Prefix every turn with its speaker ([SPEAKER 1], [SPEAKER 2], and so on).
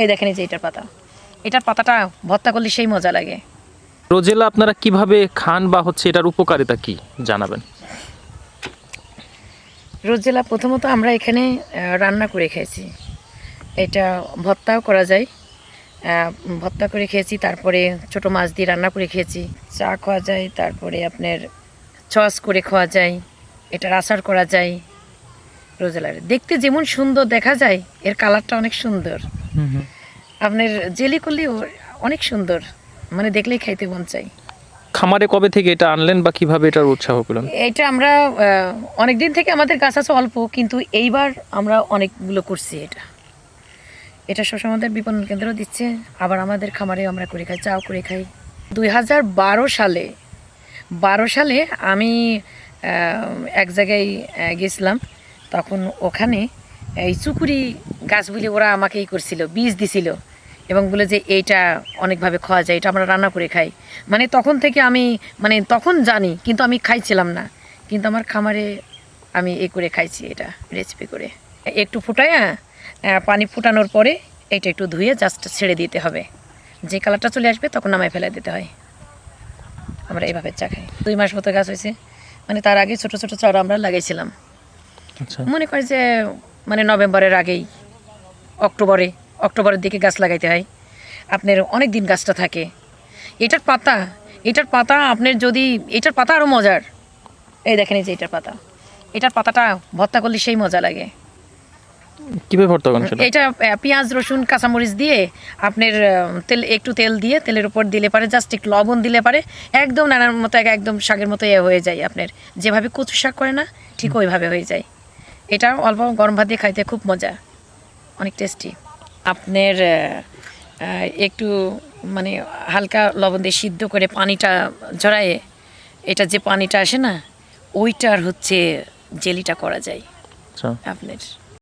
[SPEAKER 1] এই দেখেন এই যে এটার পাতা। এটার পাতাটা ভর্তা করলে সেই মজা লাগে।
[SPEAKER 2] রোজেলা আপনারা কীভাবে খান বা হচ্ছে এটার উপকারিতা কি জানাবেন?
[SPEAKER 1] রোজেলা প্রথমত আমরা এখানে রান্না করে খেয়েছি। এটা ভর্তাও করা যায়। ভর্তা করে খেয়েছি তারপরে ছোট মাছ দিয়ে রান্না করে খেয়েছি। চা খাওয়া যায় তারপরে আপনার চস করে খাওয়া যায়। এটার আচার করা যায়। রোজেলার। দেখতে যেমন সুন্দর দেখা যায় এর কালারটা অনেক সুন্দর। আপনার জেলি করলেও অনেক সুন্দর। মানে দেখলেই খাইতে মন চাই
[SPEAKER 2] খামারে কবে থেকে এটা আনলেন বা কীভাবে এটার উৎসাহ পেলেন?
[SPEAKER 1] এটা আমরা অনেক দিন থেকে আমাদের গাছ আছে অল্প কিন্তু এইবার আমরা অনেকগুলো করছি এটা। এটা সবসময় আমাদের বিপণন কেন্দ্র দিচ্ছে আবার আমাদের খামারে আমরা করে খাই চাও করে খাই। দুই হাজার বারো সালে বারো সালে আমি এক জায়গায় গেছিলাম। তখন ওখানে এই চুকুরি গাছ বলে ওরা আমাকে ই করছিল বীজ দিছিল এবং বলে যে এইটা অনেকভাবে খাওয়া যায় এটা আমরা রান্না করে খাই। মানে তখন থেকে আমি মানে তখন জানি কিন্তু আমি খাইছিলাম না। কিন্তু আমার খামারে আমি এ করে খাইছি এটা রেসিপি করে। একটু ফুটায় পানি ফুটানোর পরে এটা একটু ধুয়ে জাস্ট ছেড়ে দিতে হবে। যে কালারটা চলে আসবে তখন নামায় ফেলে দিতে হয়। আমরা এইভাবে চা খাই। দুই মাস মতো গাছ হয়েছে। মানে তার আগে ছোট ছোট চারা আমরা লাগাইছিলাম।
[SPEAKER 2] আচ্ছা।
[SPEAKER 1] মনে করি যে মানে নভেম্বরের আগেই অক্টোবরে অক্টোবরের দিকে গাছ লাগাইতে হয়। আপনার অনেক দিন গাছটা থাকে। এটার পাতা এটার পাতা আপনার যদি এটার পাতা আরও মজার। এই দেখেন এই যে এটার পাতা। এটার পাতাটা ভর্তা করলে সেই মজা লাগে।
[SPEAKER 2] কীভাবে ভর্তা করেন
[SPEAKER 1] এটা পেঁয়াজ রসুন কাঁচামরিচ দিয়ে আপনার তেল একটু তেল দিয়ে তেলের উপর দিলে পারে জাস্ট একটু লবণ দিলে পারে একদম নানার মতো একদম শাকের মতো এ হয়ে যায় আপনার। যেভাবে কচু শাক করে না ঠিক ওইভাবে হয়ে যায়। এটা অল্প গরম ভাত দিয়ে খাইতে খুব মজা। অনেক টেস্টি আপনার একটু মানে হালকা লবণ দিয়ে সিদ্ধ করে পানিটা জড়ায়ে এটা যে পানিটা আসে না ওইটার হচ্ছে জেলিটা করা যায়।
[SPEAKER 2] আচ্ছা।
[SPEAKER 1] আপনার।